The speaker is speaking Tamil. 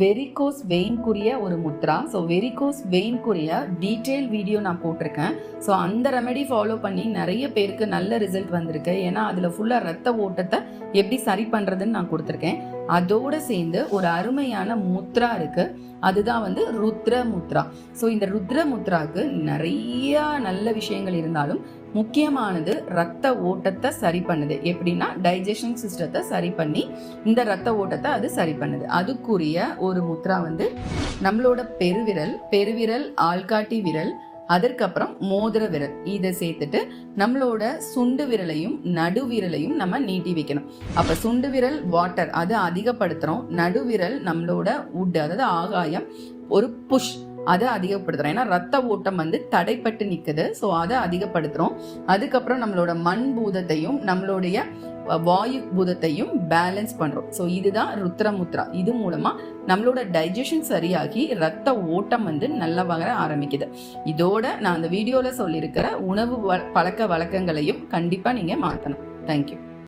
வெரிகோஸ் வெயின்குரிய ஒரு முத்ரா. ஸோ வெரிகோஸ் வெயின்குரிய டீட்டெயில் வீடியோ நான் போட்டிருக்கேன். ஸோ அந்த ரெமெடி ஃபாலோ பண்ணி நிறைய பேருக்கு நல்ல ரிசல்ட் வந்திருக்கு. ஏன்னா அதில் ஃபுல்லாக ரத்த ஓட்டத்தை எப்படி சரி பண்ணுறதுன்னு நான் கொடுத்துருக்கேன். அதோட சேர்ந்து ஒரு அருமையான முத்ரா இருக்கு. அதுதான் வந்து ருத்ர முத்ரா. ஸோ இந்த ருத்ர முத்ராக்கு நிறைய நல்ல விஷயங்கள் இருந்தாலும் முக்கியமானது ரத்த ஓட்டத்தை சரி பண்ணுது. எப்படின்னா டைஜஷன் சிஸ்டத்தை சரி பண்ணி இந்த ரத்த ஓட்டத்தை அது சரி பண்ணுது. அதுக்குரிய ஒரு முத்ரா வந்து நம்மளோட பெருவிரல் பெருவிரல் ஆள்காட்டி விரல் அதற்கப்புறம் மோதிர விரல். இதை சேர்த்துட்டு நம்மளோட சுண்டு விரலையும் நடு விரலையும் நம்ம நீட்டி வைக்கணும். அப்ப சுண்டு விரல் வாட்டர் அதை அதிகப்படுத்துறோம். நடுவிரல் நம்மளோட உட் அதாவது ஆகாயம் ஒரு புஷ் அதை அதிகப்படுத்துறோம். ஏன்னா ரத்த ஓட்டம் வந்து தடைப்பட்டு நிற்குது ஸோ அதை அதிகப்படுத்துகிறோம் அதுக்கப்புறம் நம்மளோட மண் பூதத்தையும் நம்மளுடைய வாயு பூதத்தையும் பேலன்ஸ் பண்ணுறோம் ஸோ இதுதான் ருத்ரமுத்ரா இது மூலமாக நம்மளோட டைஜஷன் சரியாகி ரத்த ஓட்டம் வந்து நல்லா வர ஆரம்பிக்குது. இதோட நான் அந்த வீடியோவில் சொல்லியிருக்கிற உணவு வ- பழக்க வழக்கங்களையும் கண்டிப்பாக நீங்கள் மாற்றணும் தேங்க்யூ